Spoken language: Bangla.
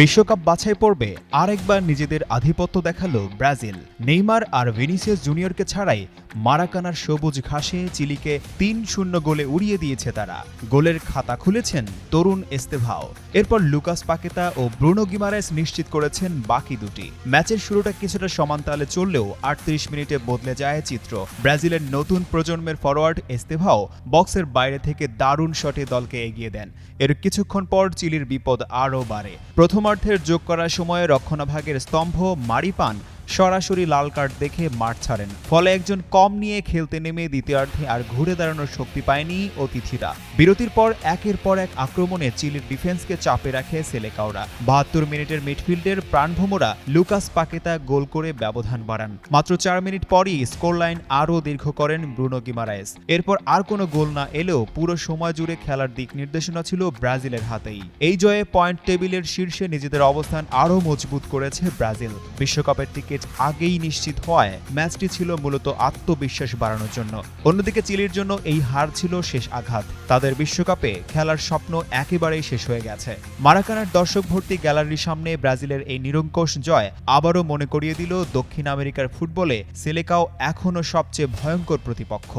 বিশ্বকাপ বাছাই পর্বে আরেকবার নিজেদের আধিপত্য দেখাল ব্রাজিল। নেইমার আর ভিনিসিয়াস জুনিয়রকে ছাড়াই মারাকানার সবুজ ঘাসে চিলিকে তিন শূন্য গোলে উড়িয়ে দিয়েছে তারা। গোলের খাতা খুলেছেন তরুণ এস্তেভাও। এরপর লুকাস পাকেতা ও ব্রুনো গিমারেস নিশ্চিত করেছেন বাকি দুটি। ম্যাচের শুরুটা কিছুটা সমান্তালে চললেও আটত্রিশ মিনিটে বদলে যায় চিত্র। ব্রাজিলের নতুন প্রজন্মের ফরোয়ার্ড এস্তেভাও বক্সের বাইরে থেকে দারুণ শটে দলকে এগিয়ে দেন। এর কিছুক্ষণ পর চিলির বিপদ আরও বাড়ে। প্রথমার্ধের যোগ করার সময় রক্ষণাভাগের স্তম্ভ মারি পান সরাসরি লাল কার্ড দেখে মাঠ ছাড়েন। ফলে একজন কম নিয়ে খেলতে নেমে দ্বিতীয়ার্ধে আর ঘুরে দাঁড়ানোর শক্তি পায়নি অতিথিরা। বিরতির পর একের পর এক আক্রমণে চিলির ডিফেন্সকে চাপে রাখে সেলেকাওরা। বাহাত্তর মিনিটের মিডফিল্ডের প্রাণভোমরা লুকাস পাকেতা গোল করে ব্যবধান বাড়ান। মাত্র চার মিনিট পরই স্কোর লাইন আরও দীর্ঘ করেন ব্রুনো গিমারায়েস। এরপর আর কোনো গোল না এলেও পুরো সময় জুড়ে খেলার দিক নির্দেশনা ছিল ব্রাজিলের হাতেই। এই জয়ে পয়েন্ট টেবিলের শীর্ষে নিজেদের অবস্থান আরও মজবুত করেছে ব্রাজিল। বিশ্বকাপের টিকিট আগেই নিশ্চিত হওয়ায় ম্যাচটি ছিল মূলত আত্মবিশ্বাস বাড়ানোর জন্য। অন্যদিকে চিলির জন্য এই হার ছিল শেষ আঘাত। তাদের বিশ্বকাপে খেলার স্বপ্ন একেবারেই শেষ হয়ে গেছে। মারাকানার দর্শক ভর্তি গ্যালারির সামনে ব্রাজিলের এই নিরঙ্কুশ জয় আবারও মনে করিয়ে দিল দক্ষিণ আমেরিকার ফুটবলে সেলেকাও এখনও সবচেয়ে ভয়ঙ্কর প্রতিপক্ষ।